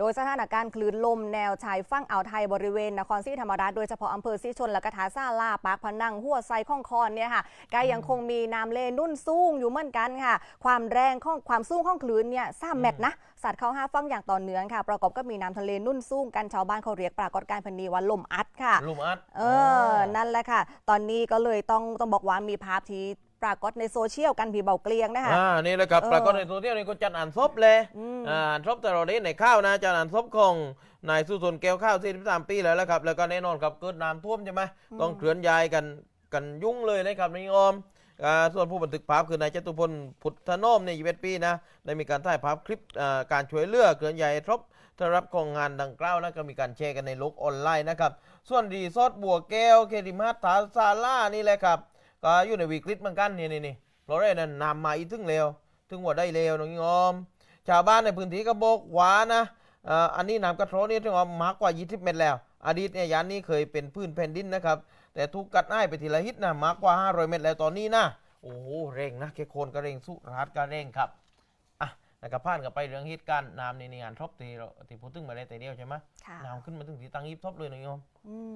โดยสถานการณ์คลื่นลมแนวชายฝั่งอ่าวไทยบริเวณนครศรีธรรมราชโดยเฉพาะอำเภอศรีชนและกระทาซาลาปากพนังหัวไซข้องคอนเนี่ยค่ะก็ยังคงมีน้ำเลนุ่นสูงอยู่เหมือนกันค่ะ ความแรงของความสูงของคลื่นเนี่ยสามเมตรนะสัตว์เข้าห้าฟังอย่างต่อเนื่องค่ะ ประกอบก็มีน้ำทะเลนุ่นสูงกันชาวบ้านเขาเรียกปรากฏการณ์พันนีว่าลมอัดค่ะลุมอัดเออนั่นแหละค่ะ ตอนนี้ก็เลยต้องต้องบอกว่ามีภาพที่ ปรากฏในโซเชียลกันผีเบาเกลียงนะคะอ่านี่แหละครับเออปรากฏในโซเชียลนี่ก็จัดอ่านศพเลยอืมอ่าอ่านศพแต่เราได้ในข้าวนะจัดอ่านศพของนายสุสนแก้วข้าว43ปีแล้วละครับ แล้วก็แน่นอนครับเกิดน้ำท่วมใช่ไหมต้องเคลื่อนย้ายกันกันยุ่งเลยนะครับนี่ออมอ่าส่วนผู้บันทึกภาพคือนายจตุพลพุทธโนมใน21ปีนะได้มีการถ่ายภาพคลิปอ่าการช่วยเหลือเคลื่อนย้ายศพถ้ารับของงานดังกล่าวนะก็มีการแชร์กันในโลกออนไลน์นะครับ ส่วนรีสอร์ทบัวแก้วเคดิมาทาซาล่านี่แหละครับ ก็อยู่ในวิกฤตเหมือนกันนี่นี่นี่เพราะอะไรนั่นนำมาอีกถึงเร็วถึงว่าได้เร็วน้องยอม ชาวบ้านในพื้นที่ก็บอกว่านะเอ่ออันนี้น้ำกระโถนนี่ถึงว่ามากกว่า 20 เมตรแล้ว อดีตเนี่ยยานนี้เคยเป็นพื้นแผ่นดินนะครับ แต่ถูกกัดให้ไปทีละฮิตนะมากกว่า 500 เมตรแล้วตอนนี้นะโอ้โหเร่งนะแค่โคนก็เร่งสุราษฎร์ก็เร่งครับอะแล้วก็ผ่านกันไปเรื่องฮิตการณ์น้ำในงานทบตีเราที่พูดถึงมาได้แต่เดียวใช่ไหมค่ะน้ำขึ้นมาถึงที่ตังยิบทบเลยน้องยอมอืม